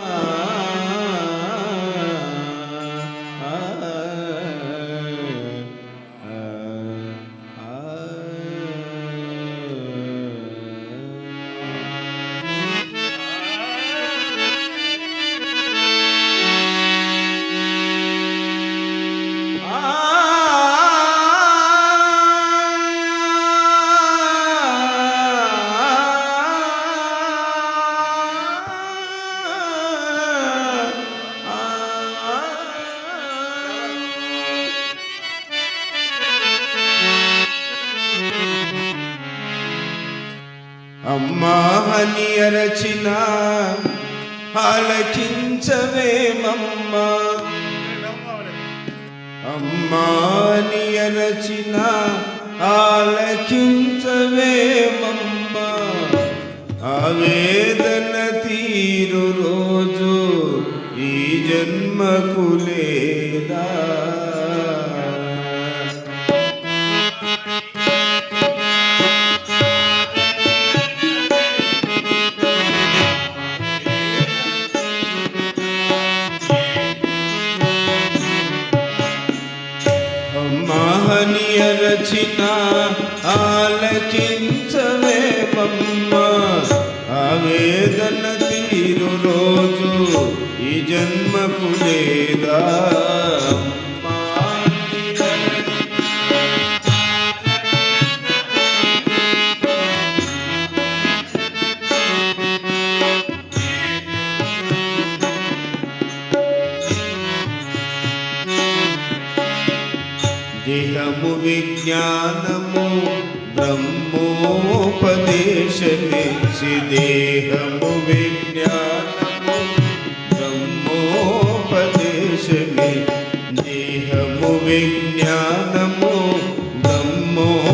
Uh... వాణి అరచిన ఆలకించవేమమ్మా అమ్మాని అరచిన ఆలకించవేమమ్మా ఆవేదన తీరు రోజు ఈ జన్మకు లేదా. మహనీయ రచన ఆలకించవేమమ్మ ఆవేదన తీరు రోజు ఈ జన్మకు లేదా. सिदेहमु विज्ञानमु ब्रह्मोपदेशमे देहमु विज्ञानमु ब्रह्मोपदेशमे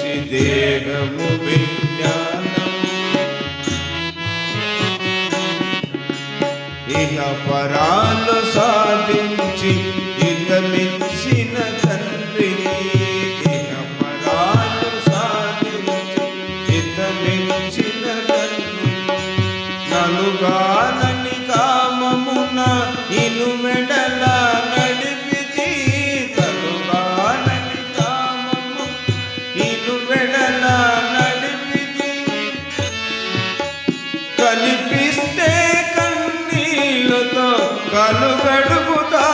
सिदेहमु विज्ञानमु। इह पर అడుగుతా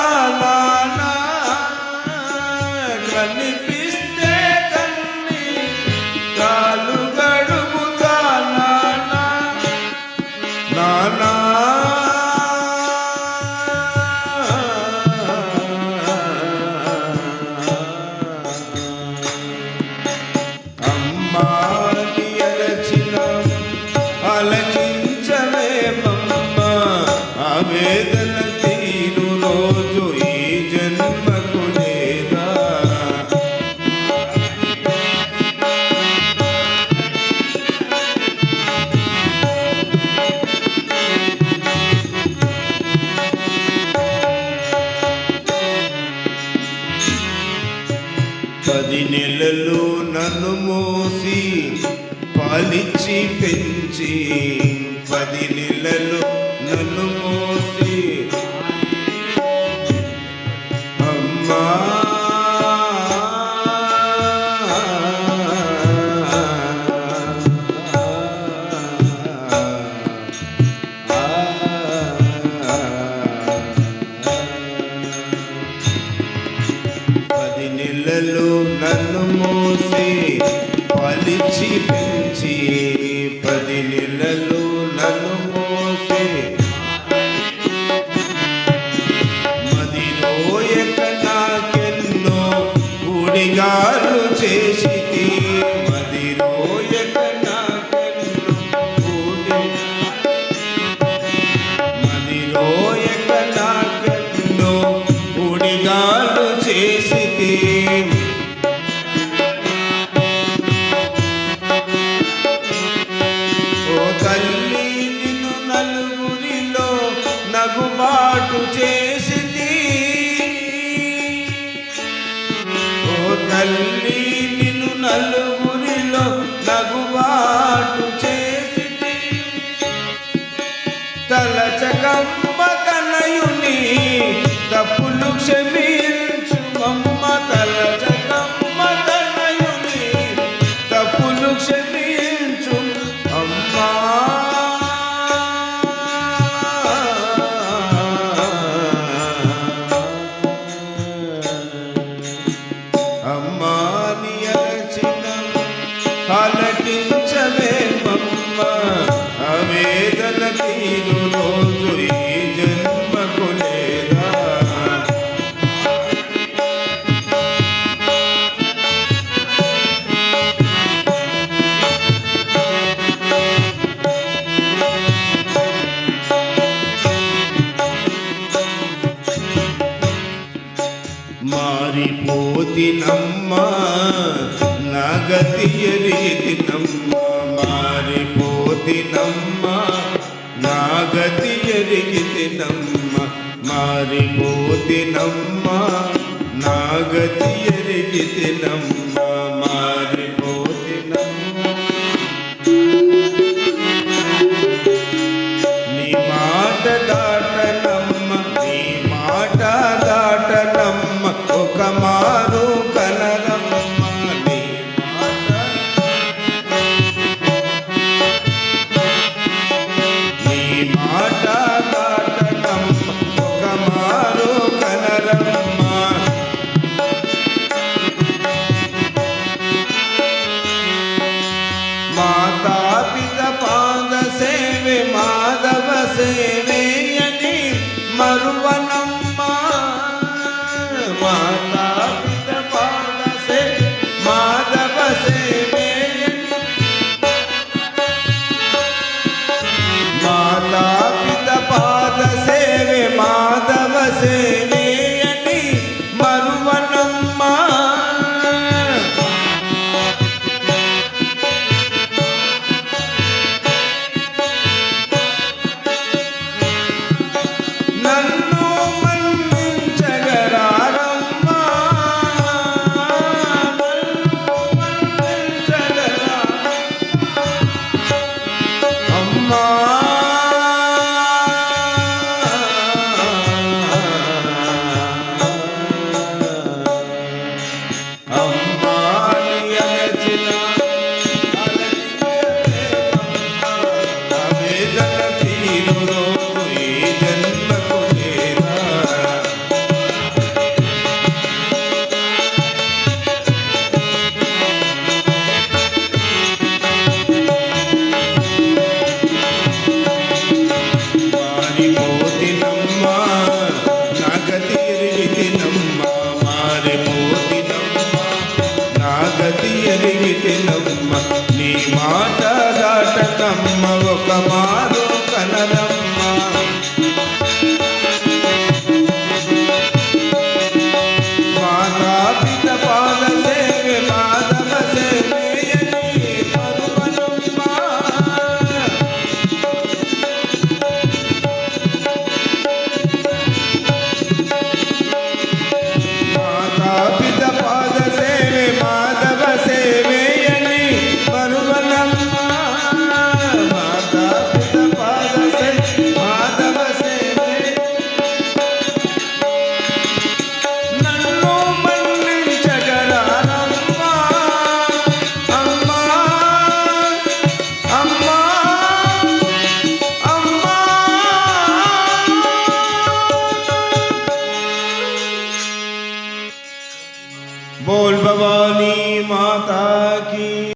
పోసి పాలిచ్చి పెంచి పది నెలలు తల్లి నిన్ను నలుగురిలో నగుబాటు دين గతి ఎరిగితినమ్మ మారిపోతినమ్మ నా గతి ఎరిగితినమ్మ. ಮಾತಾ ಪಿತ ಪಾದ ಸೇ ಮಾಧವ ಸೇ Hallelujah. Baba.